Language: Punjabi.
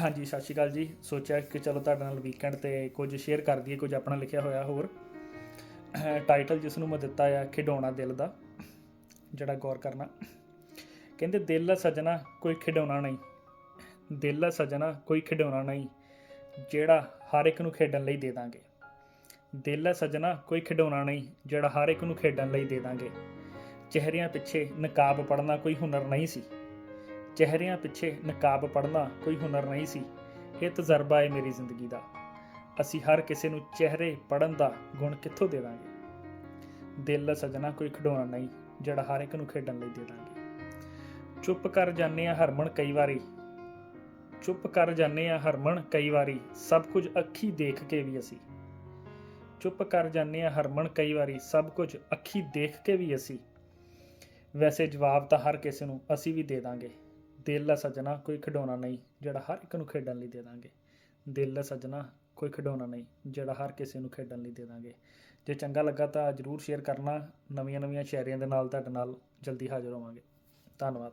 ਹਾਂਜੀ, ਸਤਿ ਸ਼੍ਰੀ ਅਕਾਲ ਜੀ। ਸੋਚਿਆ ਕਿ ਚਲੋ ਤੁਹਾਡੇ ਨਾਲ ਵੀਕਐਂਡ ਤੇ ਕੁਝ ਸ਼ੇਅਰ ਕਰ ਦਈਏ, ਕੁਝ ਆਪਣਾ ਲਿਖਿਆ ਹੋਇਆ ਹੋਰ। ਟਾਈਟਲ ਜਿਸ ਨੂੰ ਮੈਂ ਦਿੱਤਾ ਆ, ਖਿਡੌਣਾ ਦਿਲ ਦਾ, ਜਿਹੜਾ ਗੌਰ ਕਰਨਾ। ਕਹਿੰਦੇ, ਦਿਲ ਸਜਣਾ ਕੋਈ ਖਿਡੌਣਾ ਨਹੀਂ। ਦਿਲ ਸਜਣਾ ਕੋਈ ਖਿਡੌਣਾ ਨਹੀਂ, ਜਿਹੜਾ ਹਰ ਇੱਕ ਨੂੰ ਖੇਡਣ ਲਈ ਦੇ ਦਾਂਗੇ। ਦਿਲ ਸਜਣਾ ਕੋਈ ਖਿਡੌਣਾ ਨਹੀਂ, ਜਿਹੜਾ ਹਰ ਇੱਕ ਨੂੰ ਖੇਡਣ ਲਈ ਦੇ ਦਾਂਗੇ। ਚਿਹਰਿਆਂ ਪਿੱਛੇ ਨਕਾਬ ਪੜਨਾ ਕੋਈ ਹੁਨਰ ਨਹੀਂ ਸੀ। ਚਿਹਰਿਆਂ ਪਿੱਛੇ ਨਕਾਬ ਪੜਨਾ ਕੋਈ ਹੁਨਰ ਨਹੀਂ ਸੀ। ਇਹ ਤਜਰਬਾ ਹੈ ਮੇਰੀ ਜ਼ਿੰਦਗੀ ਦਾ। ਅਸੀਂ ਹਰ ਕਿਸੇ ਨੂੰ ਚਿਹਰੇ ਪੜਨ ਦਾ ਗੁਣ ਕਿੱਥੋਂ ਦੇ ਦਾਂਗੇ? ਦਿਲ ਸਜਣਾ ਕੋਈ ਖਿਡੌਣਾ ਨਹੀਂ, ਜਿਹੜਾ ਹਰ ਇੱਕ ਨੂੰ ਖੇਡਣ ਲਈ ਦੇ ਦਾਂਗੇ। ਚੁੱਪ ਕਰ ਜਾਂਦੇ ਆ ਹਰਮਨ ਕਈ ਵਾਰੀ। ਚੁੱਪ ਕਰ ਜਾਂਦੇ ਆ ਹਰਮਨ ਕਈ ਵਾਰੀ, ਸਭ ਕੁਝ ਅੱਖੀ ਦੇਖ ਕੇ ਵੀ ਅਸੀਂ। ਚੁੱਪ ਕਰ ਜਾਂਦੇ ਆ ਹਰਮਨ ਕਈ ਵਾਰੀ, ਸਭ ਕੁਝ ਅੱਖੀ ਦੇਖ ਕੇ ਵੀ ਅਸੀਂ। ਵੈਸੇ ਜਵਾਬ ਤਾਂ ਹਰ ਕਿਸੇ ਨੂੰ ਅਸੀਂ ਵੀ ਦੇ ਦਾਂਗੇ। ਦਿਲ ਦਾ ਸੱਜਣਾ ਕੋਈ ਖਿਡੌਣਾ ਨਹੀਂ, ਜਿਹੜਾ ਹਰ ਇੱਕ ਨੂੰ ਖੇਡਣ ਲਈ ਦੇ ਦਾਂਗੇ। ਦਿਲ ਦਾ ਸੱਜਣਾ ਕੋਈ ਖਿਡੌਣਾ ਨਹੀਂ, ਜਿਹੜਾ ਹਰ ਕਿਸੇ ਨੂੰ ਖੇਡਣ ਲਈ ਦੇ ਦਾਂਗੇ। ਜੇ ਚੰਗਾ ਲੱਗਾ ਤਾਂ ਜਰੂਰ ਸ਼ੇਅਰ ਕਰਨਾ। ਨਵੀਆਂ ਨਵੀਆਂ ਸ਼ਾਇਰੀਆਂ ਦੇ ਨਾਲ ਤੁਹਾਡੇ ਨਾਲ ਜਲਦੀ ਹਾਜ਼ਰ ਹੋਵਾਂਗੇ। ਧੰਨਵਾਦ।